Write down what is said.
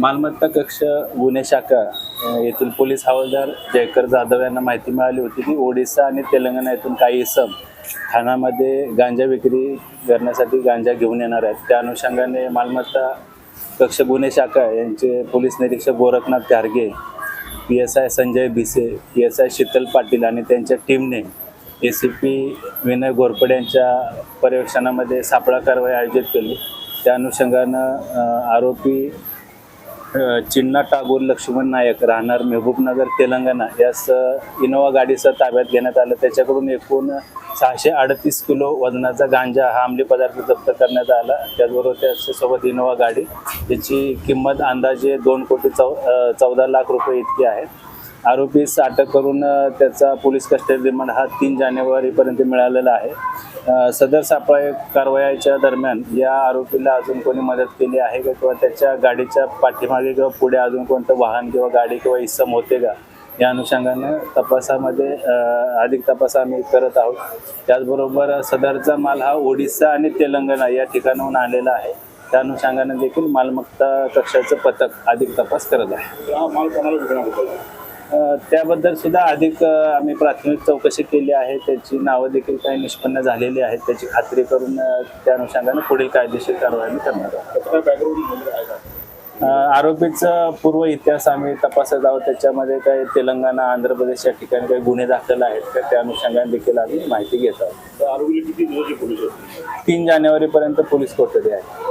मालमत्ता कक्ष गुन्हे शाखा येथील पोलीस हवालदार जयकर जाधव यांना माहिती मिळाली होती की ओडिसा आणि तेलंगणा येथून काही इसम खानामध्ये गांजा विक्री करण्यासाठी गांजा घेऊन येणार आहेत. त्या अनुषंगाने मालमत्ता कक्ष गुन्हे शाखा यांचे पोलीस निरीक्षक Gorakhnath Garge P S I Sanjay Bhise P S I Sheetal Patil आणि त्यांच्या टीमने A C P Vinay Ghorpade यांच्या पर्यवेक्षणामध्ये सापळा कारवाई आयोजित केली. त्या अनुषंगानं आरोपी चिन्ना टागोर लक्ष्मण नायक राहणार मेहबूबनगर तेलंगणा यास इनोवा गाडीसह ताब्यात घेण्यात आलं. त्याच्याकडून एकूण सहाशे अडतीस किलो वजनाचा गांजा हा अंमली पदार्थ जप्त करण्यात आला. त्याचबरोबर त्याच्यासोबत इनोवा गाडी याची किंमत अंदाजे दोन कोटी चौ चौदा लाख रुपये इतकी आहे. आरोपीस अटक करून त्याचा पोलीस कस्टडी रिमांड हा तीन जानेवारीपर्यंत मिळालेला आहे. सदर सापळा कारवायाच्या दरम्यान या आरोपीला अजून कोणी मदत केली आहे का किंवा त्याच्या गाडीच्या पाठीमागे किंवा पुढे अजून कोणतं वाहन किंवा गाडी किंवा इसम होते का? या अनुषंगाने तपासामध्ये अधिक तपास आम्ही करत आहोत. त्याचबरोबर सदरचा माल हा ओडिसा आणि तेलंगणा या ठिकाणाहून आलेला आहे. त्या अनुषंगाने देखील मालमत्ता कक्षाचं पथक अधिक तपास करत आहे. त्याबद्दल सुद्धा अधिक आम्ही प्राथमिक चौकशी केली आहे. त्याची नावं देखील काही निष्पन्न झालेली आहेत. त्याची खात्री करून त्या अनुषंगाने पुढील कायदेशीर कारवाई करणार आहोत. आरोपीचा पूर्व इतिहास आम्ही तपासत आहोत. त्याच्यामध्ये काही तेलंगणा आंध्र प्रदेश या ठिकाणी काही गुन्हे दाखल आहेत तर त्या अनुषंगाने देखील आम्ही माहिती घेत आहोत. तीन जानेवारीपर्यंत पोलीस कोठडी आहे.